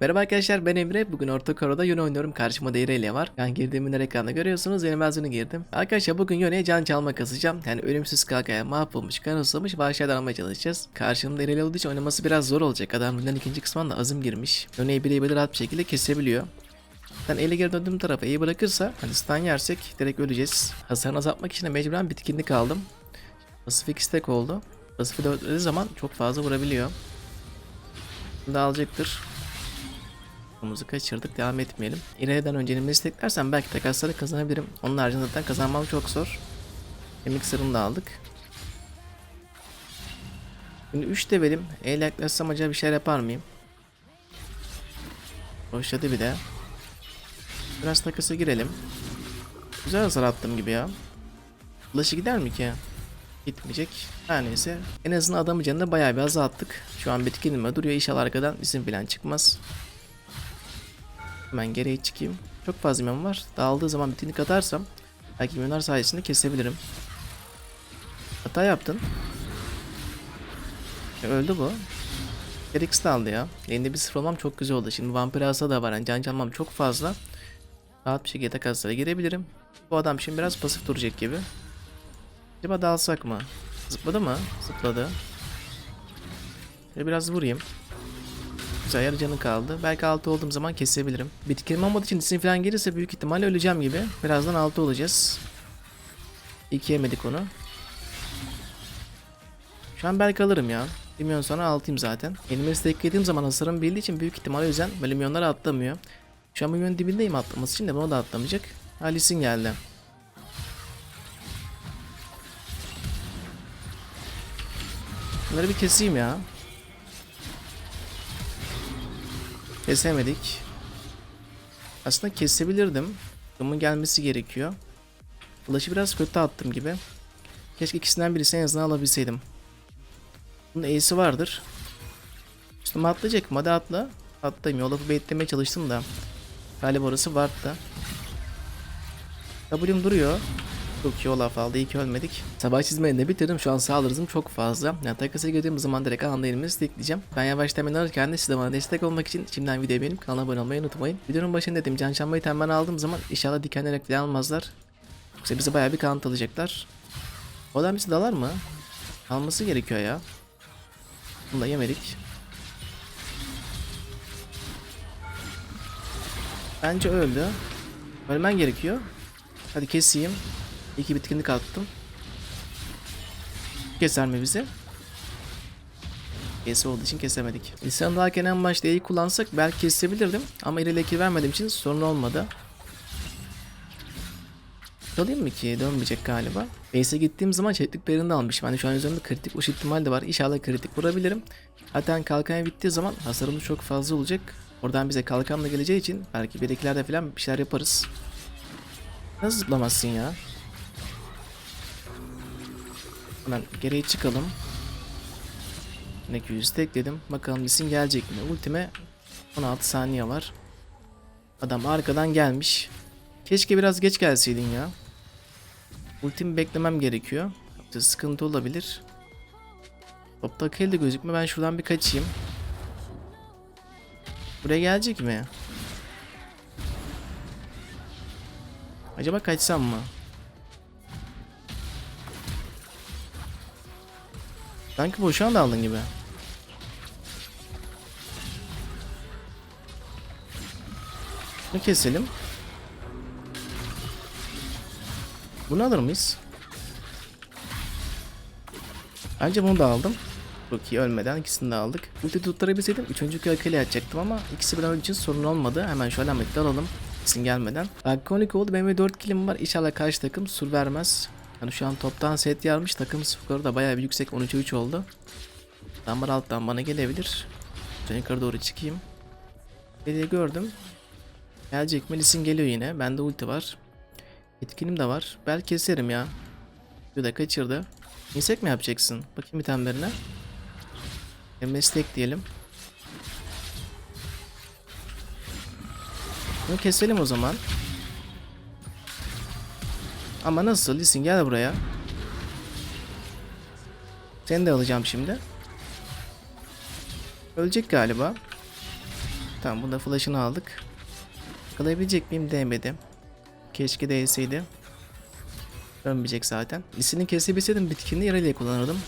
Merhaba arkadaşlar ben Emre. Bugün Orta Koro'da Yone oynuyorum. Karşıma da İrelia var. Ben girdiğim ünler ekranda görüyorsunuz. Yenilmez Yone girdim. Arkadaşlar bugün Yone'ye can çalma kasacağım. Yani ölümsüz kalkaya mahvolmuş, kan ıslamış vahşilerden almaya çalışacağız. Karşımda İrelia olduğu için oynaması biraz zor olacak. Adam bundan ikinci kısmında azım girmiş. Yone'yi birebir rahat bir şekilde kesebiliyor. Ben ele geri döndüğüm tarafa iyi bırakırsa hani stun yersek direkt öleceğiz. Hasarını azaltmak için de mecburen bitkinlik aldım. Pasifik stack oldu. Pasifik dörtlediği zaman çok fazla vurabiliyor. Da alacaktır. Topuğumuzu kaçırdık. Devam etmeyelim. İleriden önce elimi desteklersem belki takasları kazanabilirim. Onun haricinde zaten kazanmam çok zor. Kemik sırrını da aldık. Şimdi 3 levelim. Eyle yaklaşsam acaba bir şeyler yapar mıyım? Boşladı bir de. Biraz takasa girelim. Güzel hasar attım gibi ya. Flash'ı gider mi ki? Gitmeyecek. Her neyse. En azından adamı canını bayağı bir azalttık. Şu an bitkinime duruyor. İnşallah arkadan isim falan çıkmaz. Hemen geriye çıkayım. Çok fazla minyon var. Dağıldığı zaman bitkinlik atarsam belki milyonlar sayesinde kesebilirim. Hata yaptın. E, öldü bu. Felix de aldı ya. Elinde bir sıfır olmam çok güzel oldu. Şimdi vampir asa da var. Yani can çalmam çok fazla. Rahat bir şekilde kaslara girebilirim. Bu adam şimdi biraz pasif duracak gibi. Acaba dalsak mı? Zıpladı mı? Zıpladı. Şöyle biraz vurayım. Güzel yarı canı kaldı. Belki 6 olduğum zaman kesebilirim. Bitkinim olmadığı için disim falan gelirse büyük ihtimalle öleceğim gibi. Birazdan 6 olacağız. 2 yemedik onu. Şu an belki alırım ya. Bir milyon sonra 6'yım zaten. Elime stacklediğim zaman hasarım bildiği için büyük ihtimal o yüzden böyle milyonlara atlamıyor. Şu an milyonun dibindeyim atlaması için de bunu da atlamayacak. Alice'in geldi. Bunları bir keseyim ya. Kesemedik. Aslında kesebilirdim. Bunun gelmesi gerekiyor. Flash'ı biraz kötü attım gibi. Keşke ikisinden birisini en azından alabilseydim. Bunun E'si vardır. Üstüme atlayacak mı? Hadi atla. Atlayayım. Olaf'ı baitlemeye çalıştım da. Galiba orası vardı. W'm duruyor. Çok iyi Olaf aldı. İyi ki ölmedik. Sabah çizmeyi de bitirdim. Şu an sağlarızım çok fazla. Yani takası girdiğim zaman direkt anda elimi destekleyeceğim. Ben yavaş temen alırken de siz de bana destek olmak için şimdiden videoyu beğenip kanala abone olmayı unutmayın. Videonun başında dedim can çalmayı temen aldığım zaman inşallah dikenlerek falan almazlar. Yoksa bize bayağı bir kanıt alacaklar. O adam bizi dalar mı? Alması gerekiyor ya. Bunu da yemedik. Bence öldü. Ölmen gerekiyor. Hadi keseyim. İki bitkinlik attım. Keser mi bizi? Kesi olduğu için kesemedik. Lisanı daha en başta E'yi kullansak belki kesebilirdim. Ama ileri vermediğim için sorun olmadı. Alayım mı ki? Dönmeyecek galiba. Base'e gittiğim zaman çeklik berini almışım. Hani şu an üzerimde kritik vuruş ihtimali de var. İnşallah kritik vurabilirim. Zaten kalkan bittiği zaman hasarımız çok fazla olacak. Oradan bize kalkanla geleceği için belki bir ikilerde falan bir şeyler yaparız. Nasıl zıplamazsın ya? Hemen geriye çıkalım. Yine 200 tekledim. Bakalım isim gelecek mi? Ultime 16 saniye var. Adam arkadan gelmiş. Keşke biraz geç gelseydin ya. Ultimi beklemem gerekiyor. Yoksa sıkıntı olabilir. Topta de gözükme. Ben şuradan bir kaçayım. Buraya gelecek mi? Acaba kaçsam mı? Sanki boşan da aldın gibi. Bunu keselim. Bunu alır mıyız? Bence bunu da aldım. Çok iyi ölmeden ikisini de aldık. Ulti tutturabilseydim 3. kıyakayla atacaktım ama ikisi birden için sorun olmadı. Hemen şu alameti alalım. İsim gelmeden. Ikonik oldu. Benim de 4 kilim var. İnşallah karşı takım sur vermez. Yani şu an toptan set yarmış. Takım skoru da bayağı bir yüksek. 13'e 3 oldu. Damar alttan bana gelebilir. Ben yukarı doğru çıkayım. Dediği gördüm. Gelecek mi? Lisin geliyor yine. Bende ulti var. Etkinim de var. Belki keserim ya. Bir de kaçırdı. İnsek mi yapacaksın? Bakayım bir temberine. E, meslek diyelim. Bunu keselim o zaman. Ama nasıl? Lisin gel buraya. Seni de alacağım şimdi. Ölecek galiba. Tamam bunda flash'ını aldık. Yakalayabilecek miyim değmedi. Keşke değseydi. Dönmeyecek zaten. Lisini kesebilseydim bitkinliği yarayla kullanırdım.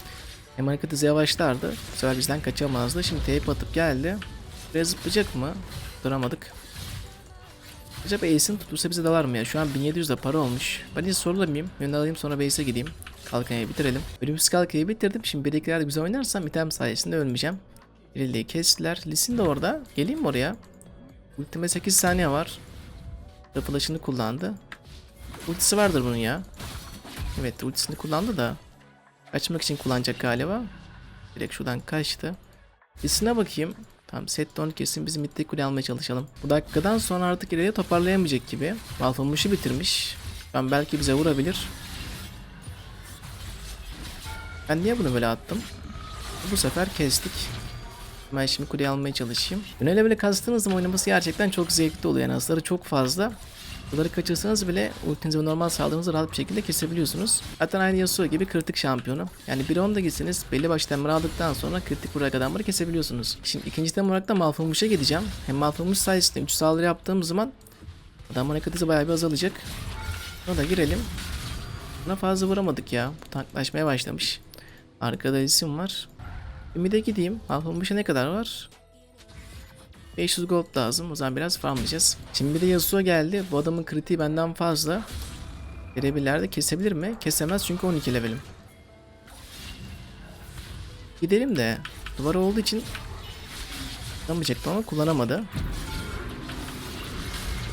Hem hareket yavaşlardı. Bu bizden kaçamazdı. Şimdi tape atıp geldi. Biraz zıplayacak mı? Duramadık. Acaba Ace'in tutursa bize dalar mı ya? Şu an 1700 de para olmuş. Ben hiç sorulamayayım. Yönünü alayım sonra base'e gideyim. Kalkanya'yı bitirelim. Ölümsüz kalkayı bitirdim. Şimdi birlikler de güzel oynarsam item sayesinde ölmeyeceğim. Lili'yi kestiler. Lisin de orada. Geleyim mi oraya? Ultime 8 saniye var. Flash'ını kullandı. Ultisi vardır bunun ya. Evet ultisini kullandı da. Kaçmak için kullanacak galiba. Direkt şuradan kaçtı. Lisine bakayım. Tamam set don kesin bizim midde kule almaya çalışalım. Bu dakikadan sonra artık ileriye toparlayamayacak gibi. Malfomush'u bitirmiş. Ben belki bize vurabilir. Ben niye bunu böyle attım? Bu sefer kestik. Ben şimdi kuleyi almaya çalışayım. Öyle böyle kastığınız zaman oynaması gerçekten çok zevkli oluyor. Yani hasarı çok fazla. Bunları kaçırsanız bile ultinizi ve normal saldırınızı rahat bir şekilde kesebiliyorsunuz. Zaten aynı Yasuo gibi kritik şampiyonu. Yani 1-10'da gitseniz belli başlı temir aldıktan sonra kritik vurak adamları kesebiliyorsunuz. Şimdi ikinci temir olarak da Malphumush'a gideceğim. Hem Malphumush sayesinde 3 saldırı yaptığım zaman adamın hareketi bayağı bir azalacak. Buna da girelim. Buna fazla vuramadık ya. Bu tanklaşmaya başlamış. Arkada isim var. Ümide gideyim. Malphumush'a ne kadar var? 500 gold lazım. O zaman biraz farmlayacağız. Şimdi bir de Yasuo geldi. Bu adamın kritiği benden fazla. Verebilirler de kesebilir mi? Kesemez çünkü 12 levelim. Gidelim de duvar olduğu için kullanacaktım ama kullanamadı.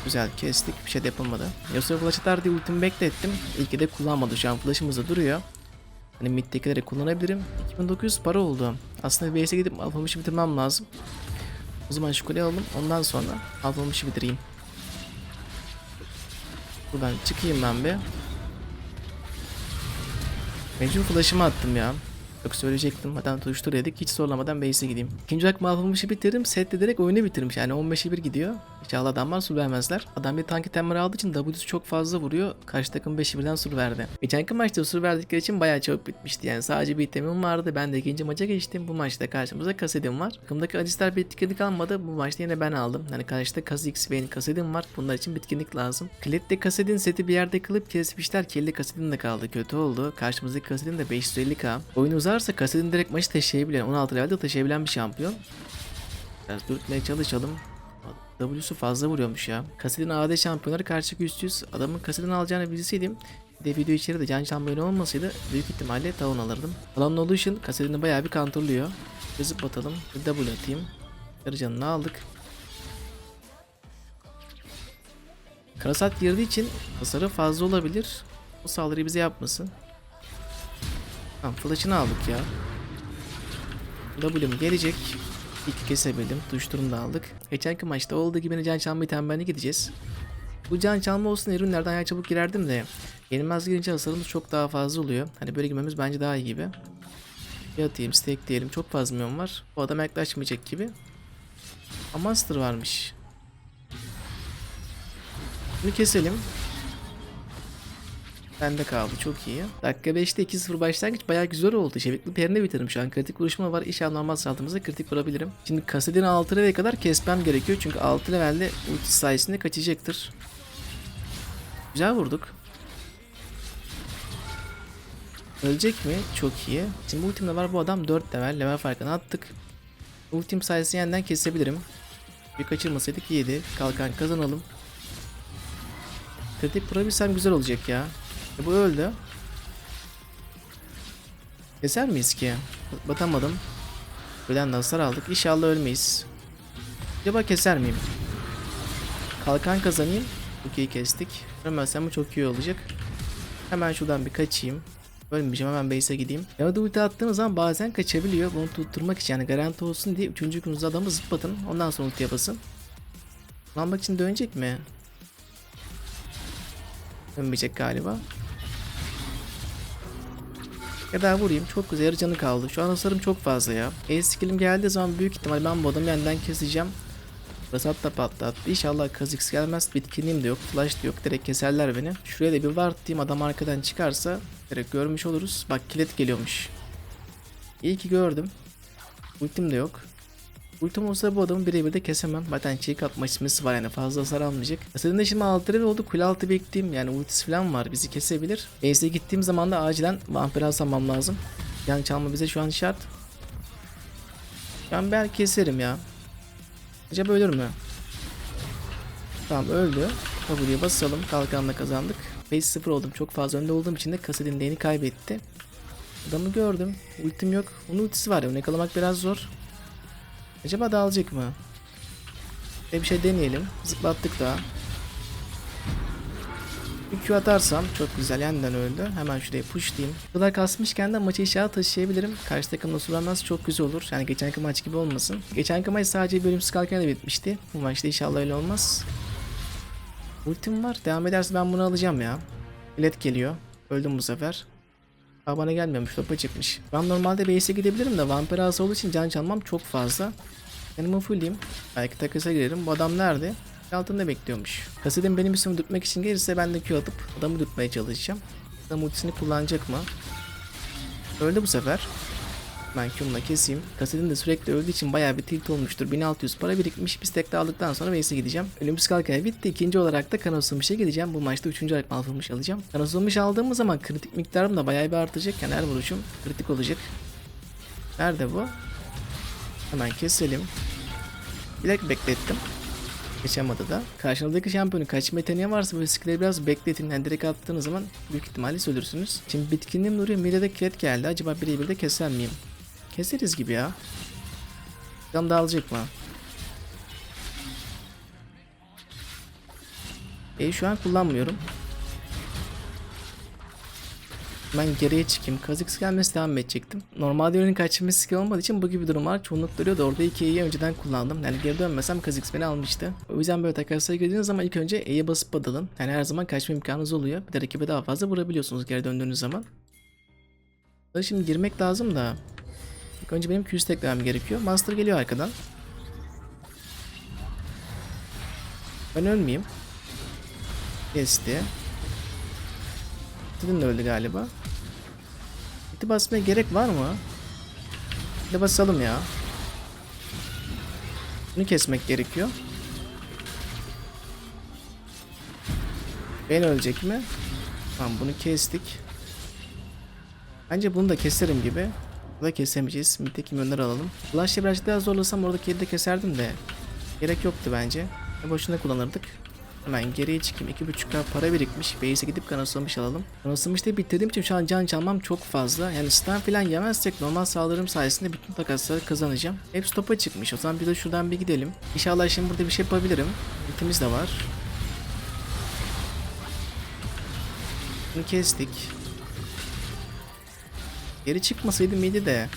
Güzel kestik. Bir şey de yapılmadı. Yasuo flash atar diye ultimi beklettim. İlk de kullanmadı. Şu an flash'ımız da duruyor. Hani middekileri kullanabilirim. 2900 para oldu. Aslında base'e gidip alfamışı bitirmem lazım. O zaman şu kuleyi alalım. Ondan sonra alfamışı bitireyim. Buradan çıkayım ben bir. Mecbur flash'ımı attım ya. Yok söyleyecektim. Zaten tuştur dedik. Hiç zorlamadan base'e gideyim. İkinci olarak mahvolmuşu bitirdim. Set de direkt oyunu bitirmiş. Yani 15'e 1 gidiyor. İnşallah adamlar sur vermezler. Adam bir tanki temel aldığı için W'su çok fazla vuruyor. Karşı takım 5'e 1'den sur verdi. Geçenki maçta sur verdikleri için bayağı çabuk bitmişti. Yani sadece bir itemim vardı. Ben de ikinci maça geçtim. Bu maçta karşımızda kasedim var. Takımdaki Alistar bitkinlik almadı. Bu maçta yine ben aldım. Yani karşıda Kha'Zix ve kasedim var. Bunlar için bitkinlik lazım. Klet'te kasedin seti bir yerde kılıp kesmişler. Kelli kasedin de kaldı. Kötü oldu. Karşımızdaki kasedin de 550k. Oyun uzarsa kasedin direkt maçı taşıyabilen 16 levelde taşıyabilen bir şampiyon. Biraz dürtmeye çalışalım. W'su fazla vuruyormuş ya. Kasedin AD şampiyonları karşı güçsüz. Adamın kasedini alacağını bilseydim bir de video içeri de can şampiyon olmasaydı büyük ihtimalle talon alırdım. Talon olduğu için kasedini bayağı bir kontrolüyor. Bir zıplatalım. Bir W atayım. Yarı canını aldık. Karasat girdiği için hasarı fazla olabilir. O saldırıyı bize yapmasın. Tamam flash'ını aldık ya. W'm gelecek. İlk kesebildim. Tuşturum da aldık. Geçenki maçta olduğu gibi can çalma itembenle gideceğiz. Bu can çalma olsun ürünlerden ayağa çabuk girerdim de. Yenilmez girince hasarımız çok daha fazla oluyor. Hani böyle girmemiz bence daha iyi gibi. Bir atayım stack diyelim. Çok fazla milyon var. Bu adam yaklaşmayacak gibi. Ama master varmış. Bunu keselim. Bende kaldı çok iyi. Dakika 5'te 2-0 başlangıç bayağı güzel oldu. Şevikli perine bitirdim şu an. Kritik vuruşma var. İnşallah normal saldırımızda kritik vurabilirim. Şimdi kasedini 6 level'e kadar kesmem gerekiyor. Çünkü 6 levelde ulti sayesinde kaçacaktır. Güzel vurduk. Ölecek mi? Çok iyi. Şimdi ultimde var bu adam 4 level. Level farkını attık. Ultim sayesinde yeniden kesebilirim. Bir kaçırmasaydık iyiydi. Kalkan kazanalım. Kritik vurabilsem güzel olacak ya. E bu öldü. Keser miyiz ki? Batamadım. Ölen de hasar aldık. İnşallah ölmeyiz. Acaba keser miyim? Kalkan kazanayım. Çok iyi kestik. Ölmezsem bu çok iyi olacak. Hemen şuradan bir kaçayım. Ölmeyeceğim hemen base'e gideyim. Yanada ulti attığınız zaman bazen kaçabiliyor. Bunu tutturmak için yani garanti olsun diye 3. gününüzde adamı zıplatın. Ondan sonra ultiye basın. Kullanmak için dönecek mi? Dönmeyecek galiba. Ya da vurayım. Çok güzel yarı canı kaldı. Şu an hasarım çok fazla ya. E skillim geldiği zaman büyük ihtimal ben bu adamı yeniden keseceğim. Basat da patlattı. İnşallah Kha'Zix gelmez. Bitkinliğim de yok. Flash da yok. Direkt keserler beni. Şuraya da bir ward diyeyim. Adam arkadan çıkarsa direkt görmüş oluruz. Bak kilit geliyormuş. İyi ki gördüm. Ultim de yok. Ultim bu adamı birebir de kesemem. Zaten çiğ kapma ismisi var yani fazla hasar almayacak. Aslında de şimdi 6 level oldu. Kule altı bekleyeyim. Yani ultisi falan var. Bizi kesebilir. Base'e gittiğim zaman da acilen vampir almam lazım. Yan çalma bize şu an şart. Ben belki keserim ya. Acaba ölür mü? Tamam öldü. W'ye basalım. Kalkanla kazandık. 5-0 oldum. Çok fazla önde olduğum için de Kasadin lane'i kaybetti. Adamı gördüm. Ultim yok. Onun ultisi var ya. Onu yakalamak biraz zor. Acaba dağılacak mı? Bir bir şey deneyelim. Zıplattık daha. Bir Q atarsam çok güzel yeniden öldü. Hemen şuraya push diyeyim. Bu kadar kasmışken de maçı inşallah taşıyabilirim. Karşı takım nasıl uğramaz çok güzel olur. Yani geçenki maç gibi olmasın. Geçenki maç sadece bölümsüz kalkan da bitmişti. Bu maçta inşallah öyle olmaz. Ultim var. Devam ederse ben bunu alacağım ya. Bilet geliyor. Öldüm bu sefer. Aa bana gelmiyormuş topa çıkmış. Ben normalde base'e gidebilirim de vampir ağası olduğu için can çalmam çok fazla. Yanımı fullleyeyim. Belki takasa girerim. Bu adam nerede? Altında bekliyormuş. Kasidin benim üstümü tutmak için gelirse ben de Q atıp adamı tutmaya çalışacağım. Adam ultisini kullanacak mı? Öldü bu sefer. Ben Q'mla keseyim. Kasidin de sürekli öldüğü için bayağı bir tilt olmuştur. 1600 para birikmiş. Bir stack aldıktan sonra base'e gideceğim. Ölümsüz kalkan bitti. İkinci olarak da kan ısınmışa gideceğim. Bu maçta üçüncü olarak malfılmış alacağım. Kan ısınmış aldığımız zaman kritik miktarım da bayağı bir artacak. Yani her vuruşum kritik olacak. Nerede bu? Hemen keselim. Bilek beklettim. Geçemedi da. Karşınızdaki şampiyonun kaçma yeteneği varsa böyle skill'leri biraz bekletin. Yani direkt attığınız zaman büyük ihtimalle ölürsünüz. Şimdi bitkinliğim duruyor. Midede kilit geldi. Acaba birebir de keser miyim? Keseriz gibi ya. Can dağılacak mı? E şu an kullanmıyorum. Ben geriye çıkayım. Kazık gelmesi devam edecektim. Normalde ürünün kaçırma skill olmadığı için bu gibi durumlar çoğunlukla oluyordu. Orada iki E'yi önceden kullandım. Yani geri dönmesem Kazix beni almıştı. O yüzden böyle takaslara girdiğiniz zaman ilk önce E'ye basıp badalın. Yani her zaman kaçma imkanınız oluyor. Bir de rakibe daha fazla vurabiliyorsunuz geri döndüğünüz zaman. Şimdi girmek lazım da. İlk önce benim Q stack vermem gerekiyor. Master geliyor arkadan. Ben ölmeyeyim. Kesti. Tidin de öldü galiba. Iti basmaya gerek var mı? Bir basalım ya. Bunu kesmek gerekiyor. Ben ölecek mi? Tamam bunu kestik. Bence bunu da keserim gibi. Da kesemeyeceğiz. Mitteki yönleri alalım. Flash'ı birazcık daha zorlasam oradaki yeri de keserdim de. Gerek yoktu bence. Boşuna kullanırdık. Hemen geriye çıkayım. 2.5k para birikmiş. Base'e gidip kanıtlamış alalım. Kanıtlamış da bitirdiğim için şu an can çalmam çok fazla. Yani stun falan yemezsek normal saldırım sayesinde bütün takasları kazanacağım. Hep stopa çıkmış. O zaman bir de şuradan bir gidelim. İnşallah şimdi burada bir şey yapabilirim. Ultimiz de var. Bunu kestik. Geri çıkmasaydı miydi de.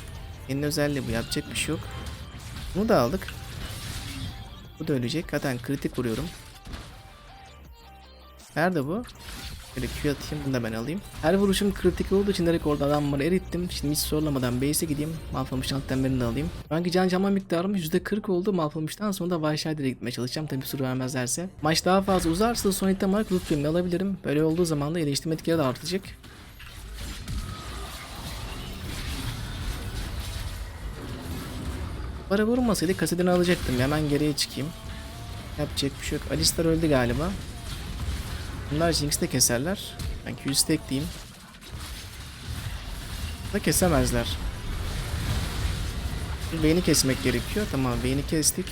Yeni özelliği bu. Yapacak bir şey yok. Bunu da aldık. Bu da ölecek. Zaten kritik vuruyorum. Nerede bu? Böyle Q atayım bunu da ben alayım. Her vuruşum kritik olduğu için direkt orada adamları erittim. Şimdi hiç zorlamadan base'e gideyim. Malfamış antrenlerini de alayım. Belki can çalma miktarım %40 oldu. Malfamış'tan sonra da Vahşi'ye gitmeye çalışacağım. Tabi sur vermezlerse. Maç daha fazla uzarsa son item olarak loot alabilirim. Böyle olduğu zaman da iyileştirme etkileri de artacak. Para vurmasaydı kasetini alacaktım. Hemen geriye çıkayım. Yapacak bir şey yok. Alistar öldü galiba. Bunlar Jinx'i de keserler. Ben Q'yu stackleyeyim. Da kesemezler. Vayne'i kesmek gerekiyor. Tamam Vayne'i kestik.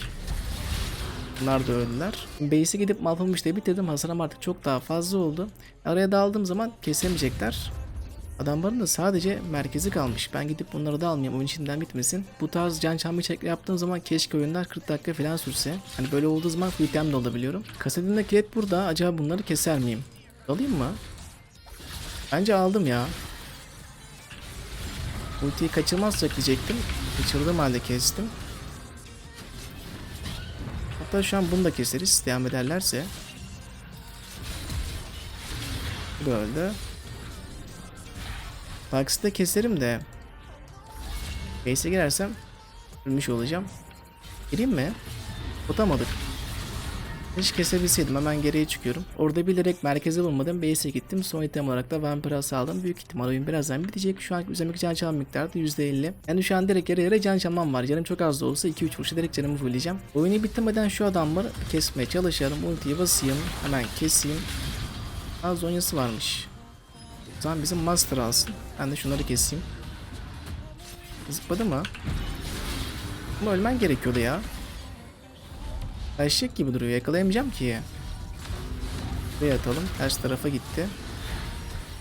Bunlar da öldüler. Base'e gidip mahvolmuş diye bitirdim. Hasarım artık çok daha fazla oldu. Araya daldığım zaman kesemeyecekler. Adamların da sadece merkezi kalmış. Ben gidip bunları da almayayım. Oyun içinden bitmesin. Bu tarz can çalma çekle yaptığım zaman keşke oyunlar 40 dakika falan sürse. Hani böyle olduğu zaman full item de olabiliyorum. Kasetimde kilit burada. Acaba bunları keser miyim? Alayım mı? Bence aldım ya. Ultiyi kaçırmazsak diyecektim. Kaçırdığım halde kestim. Hatta şu an bunu da keseriz. Devam ederlerse. Bu. Da keserim de. Base'e girersem ölmüş olacağım. Gireyim mi? Tutamadık. Hiç kesebilseydim hemen geriye çıkıyorum. Orada bilerek merkeze vurmadım. Base'e gittim. Son item olarak da Vampir Hası aldım. Büyük ihtimal oyun birazdan bitecek. Şu an üzerindeki can çalma miktarı da %50. Yani şu an direkt yarı yarı can çalmam var. Canım çok az da olsa 2-3 vuruşa direkt canımı fullleyeceğim. Oyunu bitirmeden şu adamları kesmeye çalışalım. Ultiyi basayım. Hemen keseyim. Az zonyası varmış. Zaman bizim Master alsın. Ben de şunları keseyim. Zıpladı mı? Ama ölmen gerekiyordu ya. Eşek gibi duruyor. Yakalayamayacağım ki. Buraya atalım. Ters tarafa gitti.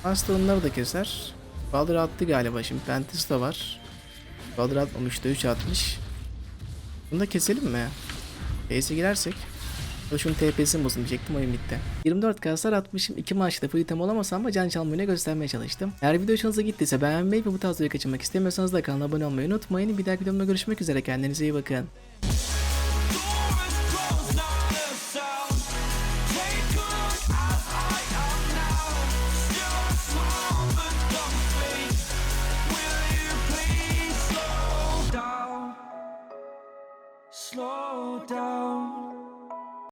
Master onları da keser. Baldır attı galiba şimdi. Pentis de var. Baldır atmamış da 3 atmış. Bunu da keselim mi? Base'e girersek. Şunun TP'sini bozun diyecektim oyun bitti. 24 kasar atmışım. 2 maçta full item olamasam ama can çalmayı göstermeye çalıştım. Eğer video hoşunuza gittiyse beğenmeyi ve bu tarz videoyu kaçırmak istemiyorsanız da kanala abone olmayı unutmayın. Bir dahaki videomda görüşmek üzere. Kendinize iyi bakın.